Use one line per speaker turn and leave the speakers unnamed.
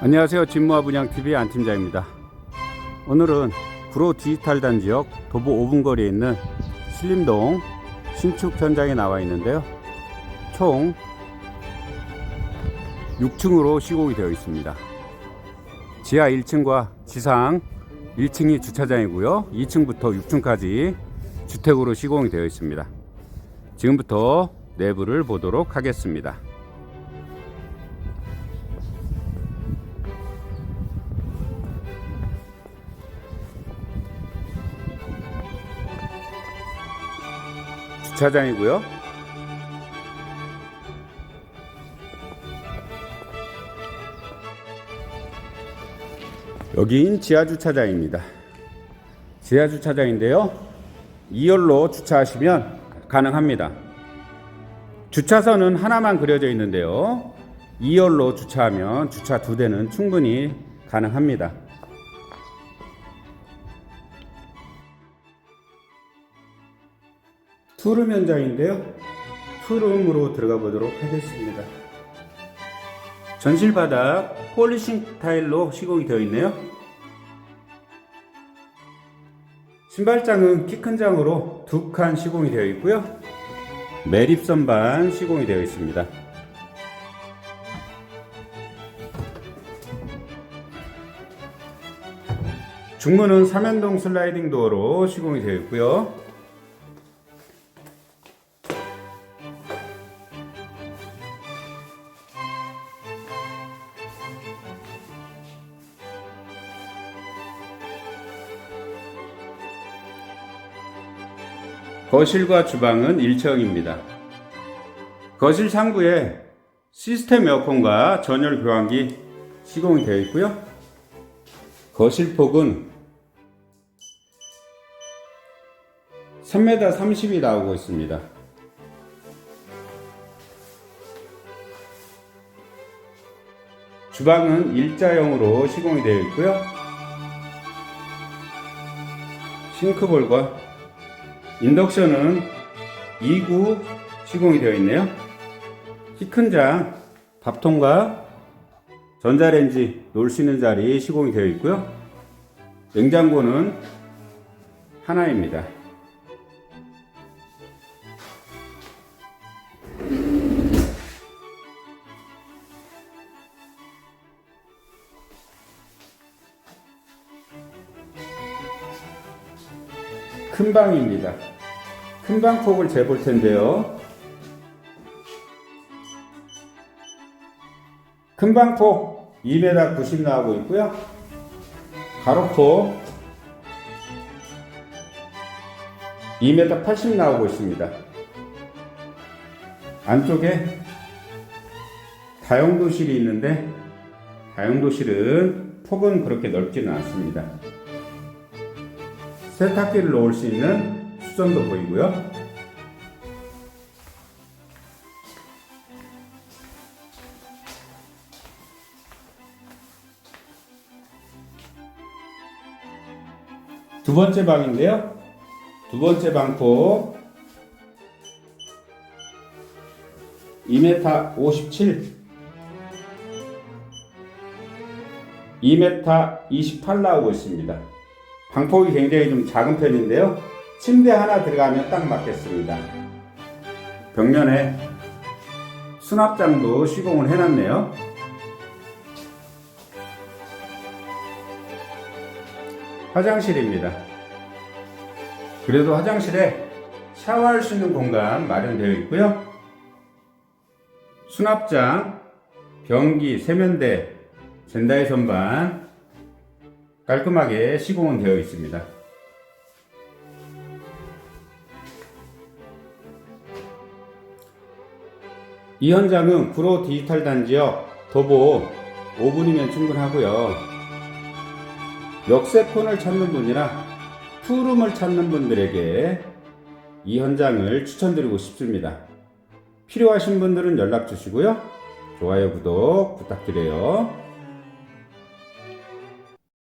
안녕하세요. 진모아 분양TV 안팀장입니다. 오늘은 구로 디지털 단지역 도보 5분 거리에 있는 신림동 신축 현장에 나와 있는데요. 총 6층으로 시공이 되어 있습니다. 지하 1층과 지상 1층이 주차장이고요. 2층부터 6층까지 주택으로 시공이 되어 있습니다. 지금부터 내부를 보도록 하겠습니다. 주차장이고요. 여긴 지하 주차장입니다. 지하 주차장인데요. 2열로 주차하시면 가능합니다. 주차선은 하나만 그려져 있는데요. 2열로 주차하면 주차 두 대는 충분히 가능합니다. 투룸 현장인데요. 투룸으로 들어가 보도록 하겠습니다. 전실 바닥 폴리싱 타일로 시공이 되어 있네요. 신발장은 키 큰 장으로 두 칸 시공이 되어 있고요. 매립 선반 시공이 되어 있습니다. 중문은 삼연동 슬라이딩 도어로 시공이 되어 있고요. 거실과 주방은 1층입니다. 거실 상부에 시스템 에어컨과 전열 교환기 시공이 되어 있고요. 거실 폭은 3m 30이 나오고 있습니다. 주방은 일자형으로 시공이 되어 있고요. 싱크볼과 인덕션은 2구 시공이 되어 있네요. 키큰 장, 밥통과 전자레인지 놓을 수 있는 자리 시공이 되어 있고요. 냉장고는 하나입니다. 큰 방입니다. 큰방 폭을 재볼 텐데요. 큰방폭 2m 90 나오고 있고요. 가로폭 2m 80 나오고 있습니다. 안쪽에 다용도실이 있는데 다용도실은 폭은 그렇게 넓지는 않습니다. 세탁기를 놓을 수 있는 수전도 보이고요. 두 번째 방인데요. 두 번째 방폭 2m 57 2m 28 나오고 있습니다. 방폭이 굉장히 좀 작은 편인데요. 침대 하나 들어가면 딱 맞겠습니다. 벽면에 수납장도 시공을 해놨네요. 화장실입니다. 그래도 화장실에 샤워할 수 있는 공간 마련되어 있고요. 수납장, 변기, 세면대, 젠다이 선반, 깔끔하게 시공은 되어 있습니다. 이 현장은 구로 디지털 단지역 도보 5분이면 충분하고요. 역세권을 찾는 분이나 투룸을 찾는 분들에게 이 현장을 추천드리고 싶습니다. 필요하신 분들은 연락 주시고요. 좋아요, 구독 부탁드려요.